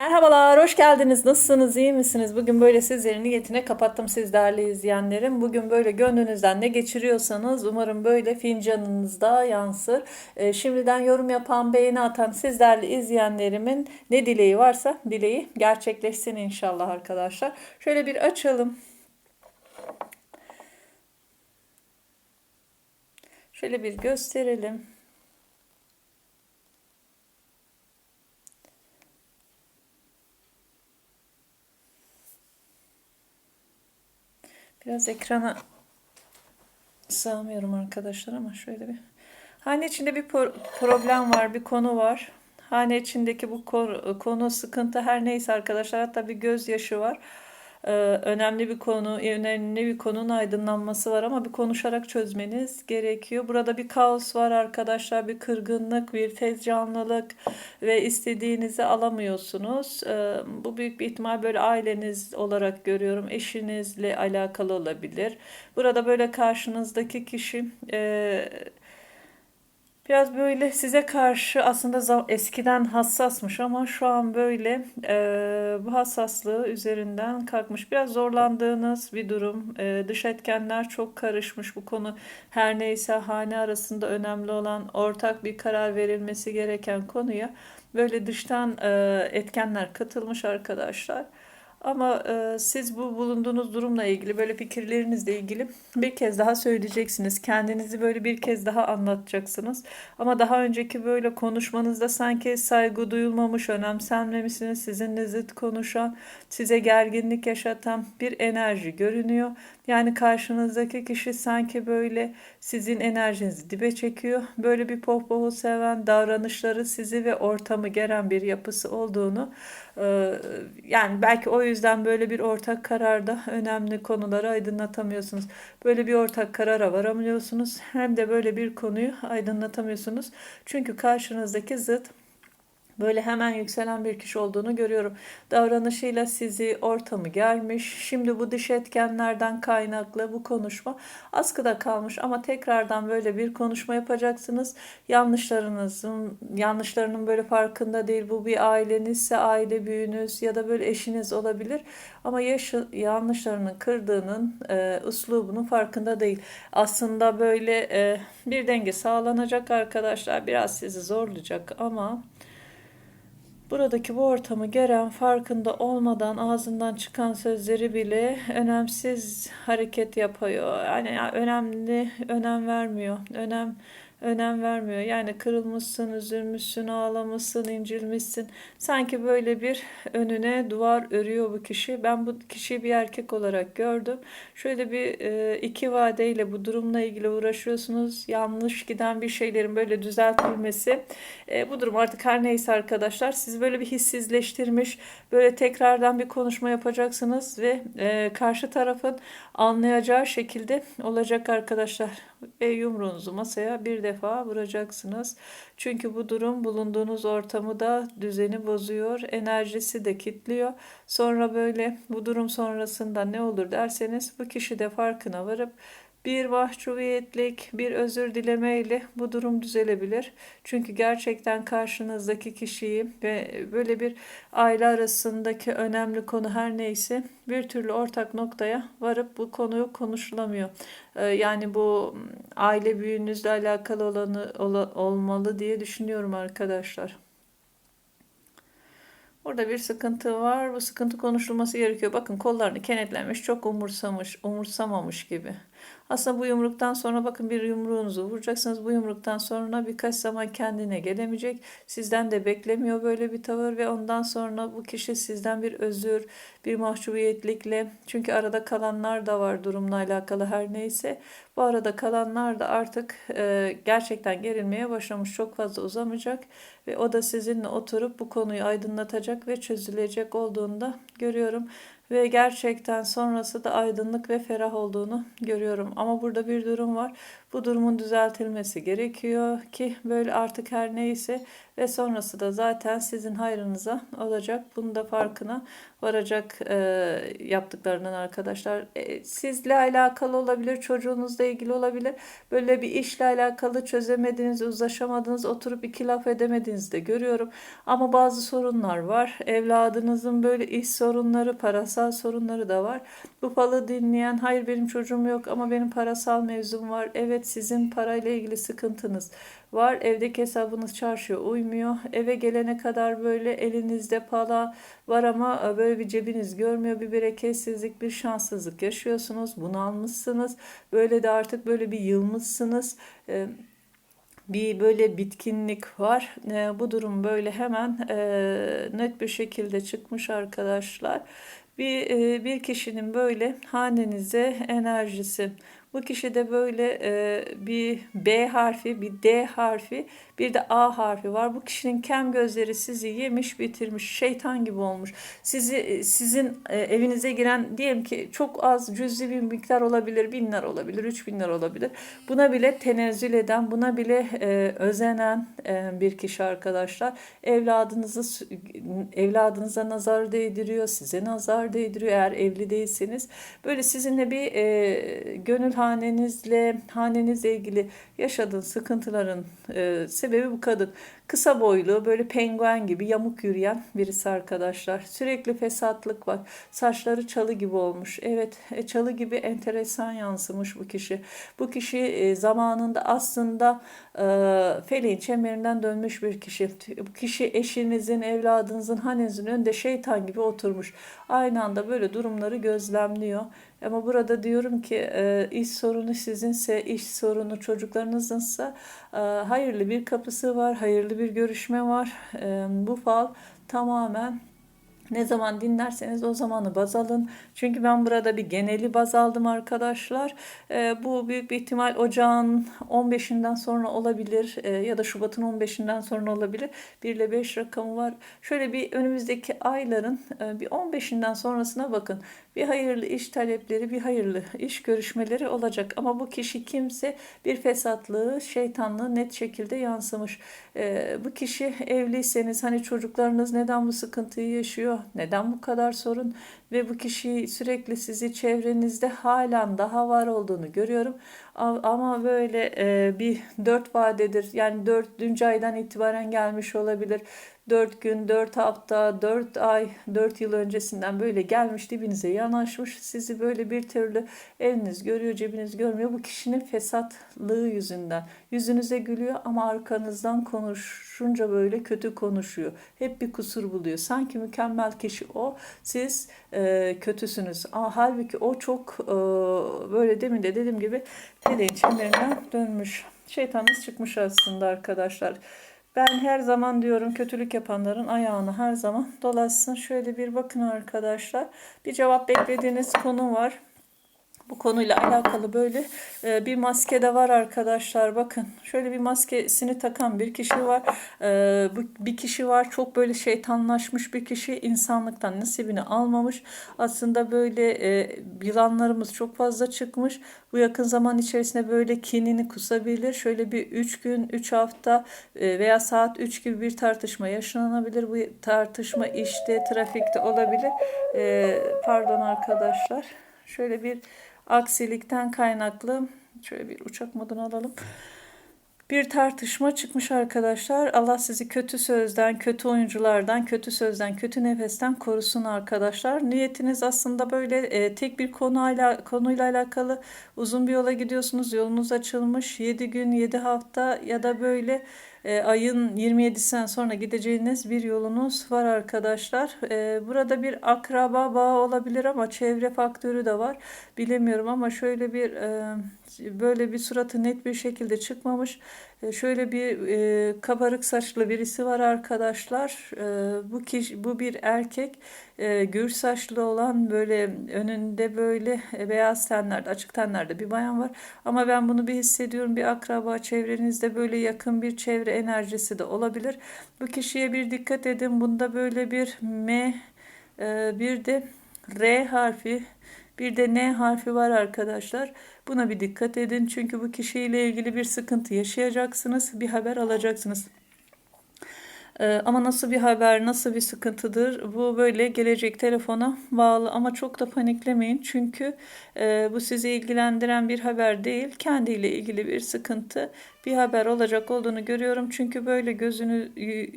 Merhabalar, hoş geldiniz. Nasılsınız, iyi misiniz? Bugün böyle sizlerin niyetine kapattım siz değerli izleyenlerim. Bugün böyle gönlünüzden ne geçiriyorsanız umarım böyle fincanınızda yansır. Ee, şimdiden yorum yapan, beğeni atan siz değerli izleyenlerimin ne dileği varsa dileği gerçekleşsin inşallah arkadaşlar. Şöyle bir açalım. Şöyle bir gösterelim. Biraz ekrana sığamıyorum arkadaşlar ama şöyle bir. Hane içinde bir pro- problem var, bir konu var. Hane içindeki bu konu sıkıntı her neyse arkadaşlar hatta bir gözyaşı var. Ee, önemli bir konu, önemli bir konunun aydınlanması var ama bir konuşarak çözmeniz gerekiyor. Burada bir kaos var arkadaşlar, bir kırgınlık, bir tez canlılık ve istediğinizi alamıyorsunuz. Ee, bu büyük bir ihtimal böyle aileniz olarak görüyorum. Eşinizle alakalı olabilir. Burada böyle karşınızdaki kişi e, Biraz böyle size karşı aslında eskiden hassasmış ama şu an böyle e, bu hassaslığı üzerinden kalkmış. Biraz zorlandığınız bir durum. E, dış etkenler çok karışmış bu konu. Her neyse hane arasında önemli olan ortak bir karar verilmesi gereken konuya böyle dıştan e, etkenler katılmış arkadaşlar. Ama e, siz bu bulunduğunuz durumla ilgili böyle fikirlerinizle ilgili bir kez daha söyleyeceksiniz. Kendinizi böyle bir kez daha anlatacaksınız. Ama daha önceki böyle konuşmanızda sanki saygı duyulmamış, önemsenmemişsiniz. Sizinle zıt konuşan, size gerginlik yaşatan bir enerji görünüyor. Yani karşınızdaki kişi sanki böyle sizin enerjinizi dibe çekiyor. Böyle bir pohpohu seven davranışları sizi ve ortamı geren bir yapısı olduğunu e, yani belki o yüzden böyle bir ortak kararda önemli konuları aydınlatamıyorsunuz. Böyle bir ortak karara varamıyorsunuz. Hem de böyle bir konuyu aydınlatamıyorsunuz. Çünkü karşınızdaki zıt Böyle hemen yükselen bir kişi olduğunu görüyorum. Davranışıyla sizi ortamı germiş. Şimdi bu dış etkenlerden kaynaklı bu konuşma askıda kalmış ama tekrardan böyle bir konuşma yapacaksınız. Yanlışlarınızın yanlışlarının böyle farkında değil. Bu bir ailenizse aile büyüğünüz ya da böyle eşiniz olabilir. Ama yaş, yanlışlarının kırdığının e, üslubunun farkında değil. Aslında böyle e, bir denge sağlanacak arkadaşlar. Biraz sizi zorlayacak ama Buradaki bu ortamı gören farkında olmadan ağzından çıkan sözleri bile önemsiz hareket yapıyor. Yani önemli önem vermiyor. Önem önem vermiyor. Yani kırılmışsın, üzülmüşsün, ağlamışsın, incilmişsin. Sanki böyle bir önüne duvar örüyor bu kişi. Ben bu kişiyi bir erkek olarak gördüm. Şöyle bir e, iki vadeyle bu durumla ilgili uğraşıyorsunuz. Yanlış giden bir şeylerin böyle düzeltilmesi. E, bu durum artık her neyse arkadaşlar. Siz böyle bir hissizleştirmiş, böyle tekrardan bir konuşma yapacaksınız ve e, karşı tarafın anlayacağı şekilde olacak arkadaşlar. Ve yumruğunuzu masaya bir defa vuracaksınız. Çünkü bu durum bulunduğunuz ortamı da düzeni bozuyor. Enerjisi de kitliyor. Sonra böyle bu durum sonrasında ne olur derseniz bu kişi de farkına varıp bir mahcubiyetlik, bir özür dilemeyle bu durum düzelebilir. Çünkü gerçekten karşınızdaki kişiyi ve böyle bir aile arasındaki önemli konu her neyse bir türlü ortak noktaya varıp bu konuyu konuşulamıyor. Ee, yani bu aile büyüğünüzle alakalı olanı ola, olmalı diye düşünüyorum arkadaşlar. Burada bir sıkıntı var. Bu sıkıntı konuşulması gerekiyor. Bakın kollarını kenetlenmiş, çok umursamış, umursamamış gibi. Aslında bu yumruktan sonra bakın bir yumruğunuzu vuracaksınız. Bu yumruktan sonra birkaç zaman kendine gelemeyecek. Sizden de beklemiyor böyle bir tavır ve ondan sonra bu kişi sizden bir özür, bir mahcubiyetlikle çünkü arada kalanlar da var durumla alakalı her neyse. Bu arada kalanlar da artık e, gerçekten gerilmeye başlamış. Çok fazla uzamayacak ve o da sizinle oturup bu konuyu aydınlatacak ve çözülecek olduğunda görüyorum ve gerçekten sonrası da aydınlık ve ferah olduğunu görüyorum. Ama burada bir durum var. Bu durumun düzeltilmesi gerekiyor ki böyle artık her neyse ve sonrası da zaten sizin hayrınıza olacak. Bunun da farkına varacak e, yaptıklarının arkadaşlar. E, sizle alakalı olabilir, çocuğunuzla ilgili olabilir. Böyle bir işle alakalı çözemediğiniz, uzlaşamadığınız, oturup iki laf edemediğinizi de görüyorum. Ama bazı sorunlar var. Evladınızın böyle iş sorunları, parasal sorunları da var. Bu falı dinleyen, hayır benim çocuğum yok ama benim parasal mevzum var. Evet sizin parayla ilgili sıkıntınız var. Evdeki hesabınız çarşıya uymuyor. Eve gelene kadar böyle elinizde para var ama e, böyle bir cebiniz görmüyor. Bir bereketsizlik, bir şanssızlık yaşıyorsunuz. Bunu almışsınız. Böyle de artık böyle bir yılmışsınız. E, bir böyle bitkinlik var. E, bu durum böyle hemen net bir şekilde çıkmış arkadaşlar. Bir, bir kişinin böyle hanenize enerjisi bu kişi de böyle e, bir B harfi, bir D harfi, bir de A harfi var. Bu kişinin kem gözleri sizi yemiş, bitirmiş, şeytan gibi olmuş. Sizi e, sizin e, evinize giren diyelim ki çok az cüzi bir miktar olabilir, binler olabilir, üç binler olabilir. Buna bile tenezzül eden, buna bile e, özenen e, bir kişi arkadaşlar. Evladınızı evladınıza nazar değdiriyor, size nazar değdiriyor eğer evli değilseniz. Böyle sizinle bir e, gönül hanenizle, hanenizle ilgili yaşadığın sıkıntıların e, sebebi bu kadın. Kısa boylu, böyle penguen gibi yamuk yürüyen birisi arkadaşlar. Sürekli fesatlık var. Saçları çalı gibi olmuş. Evet, e, çalı gibi enteresan yansımış bu kişi. Bu kişi e, zamanında aslında e, feleğin çemberinden dönmüş bir kişi. Bu kişi eşinizin, evladınızın, hanenizin önünde şeytan gibi oturmuş. Aynı anda böyle durumları gözlemliyor. Ama burada diyorum ki e, iş sorunu sizinse, iş sorunu çocuklarınızınsa e, hayırlı bir kapısı var, hayırlı bir görüşme var. E, bu fal tamamen ne zaman dinlerseniz o zamanı baz alın. Çünkü ben burada bir geneli baz aldım arkadaşlar. E, bu büyük bir ihtimal ocağın 15'inden sonra olabilir e, ya da Şubat'ın 15'inden sonra olabilir. 1 ile 5 rakamı var. Şöyle bir önümüzdeki ayların e, bir 15'inden sonrasına bakın. Bir hayırlı iş talepleri, bir hayırlı iş görüşmeleri olacak. Ama bu kişi kimse bir fesatlığı, şeytanlığı net şekilde yansımış. E, bu kişi evliyseniz hani çocuklarınız neden bu sıkıntıyı yaşıyor? Neden bu kadar sorun? Ve bu kişi sürekli sizi çevrenizde halen daha var olduğunu görüyorum. Ama böyle e, bir dört vadedir yani dördüncü aydan itibaren gelmiş olabilir. 4 gün, 4 hafta, 4 ay, 4 yıl öncesinden böyle gelmiş dibinize yanaşmış. Sizi böyle bir türlü eliniz görüyor, cebiniz görmüyor. Bu kişinin fesatlığı yüzünden. Yüzünüze gülüyor ama arkanızdan konuşunca böyle kötü konuşuyor. Hep bir kusur buluyor. Sanki mükemmel kişi o. Siz e, kötüsünüz. Aa, halbuki o çok e, böyle demin de dediğim gibi feleğin çemberinden dönmüş. Şeytanınız çıkmış aslında arkadaşlar. Ben her zaman diyorum kötülük yapanların ayağını her zaman dolaşsın. Şöyle bir bakın arkadaşlar. Bir cevap beklediğiniz konu var. Bu konuyla alakalı böyle e, bir maske de var arkadaşlar. Bakın şöyle bir maskesini takan bir kişi var. E, bu bir kişi var çok böyle şeytanlaşmış bir kişi insanlıktan nasibini almamış. Aslında böyle e, yılanlarımız çok fazla çıkmış. Bu yakın zaman içerisinde böyle kinini kusabilir. Şöyle bir 3 gün, 3 hafta e, veya saat 3 gibi bir tartışma yaşanabilir. Bu tartışma işte, trafikte olabilir. E, pardon arkadaşlar. Şöyle bir aksilikten kaynaklı şöyle bir uçak modunu alalım. Bir tartışma çıkmış arkadaşlar. Allah sizi kötü sözden, kötü oyunculardan, kötü sözden, kötü nefesten korusun arkadaşlar. Niyetiniz aslında böyle e, tek bir konuyla konuyla alakalı uzun bir yola gidiyorsunuz. Yolunuz açılmış. 7 gün, 7 hafta ya da böyle e, ayın 27'sinden sonra gideceğiniz bir yolunuz var arkadaşlar. E, burada bir akraba bağı olabilir ama çevre faktörü de var. Bilemiyorum ama şöyle bir e, böyle bir suratı net bir şekilde çıkmamış. E, şöyle bir e, kabarık saçlı birisi var arkadaşlar. E, bu kişi bu bir erkek. E, gür saçlı olan böyle önünde böyle beyaz tenlerde, açık tenlerde bir bayan var. Ama ben bunu bir hissediyorum. Bir akraba çevrenizde böyle yakın bir çevre enerjisi de olabilir. Bu kişiye bir dikkat edin. Bunda böyle bir M e, bir de R harfi Bir de N harfi var arkadaşlar. Buna bir dikkat edin. Çünkü bu kişiyle ilgili bir sıkıntı yaşayacaksınız. Bir haber alacaksınız. Ee, ama nasıl bir haber, nasıl bir sıkıntıdır bu böyle gelecek telefona bağlı ama çok da paniklemeyin çünkü e, bu sizi ilgilendiren bir haber değil kendiyle ilgili bir sıkıntı bir haber olacak olduğunu görüyorum çünkü böyle gözünü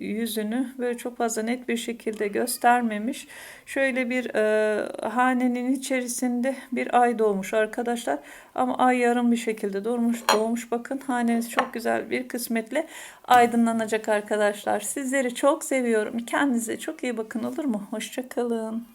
yüzünü böyle çok fazla net bir şekilde göstermemiş şöyle bir e, hanenin içerisinde bir ay doğmuş arkadaşlar ama ay yarım bir şekilde doğmuş doğmuş bakın haneniz çok güzel bir kısmetle aydınlanacak arkadaşlar. Sizleri çok seviyorum. Kendinize çok iyi bakın olur mu? Hoşça kalın.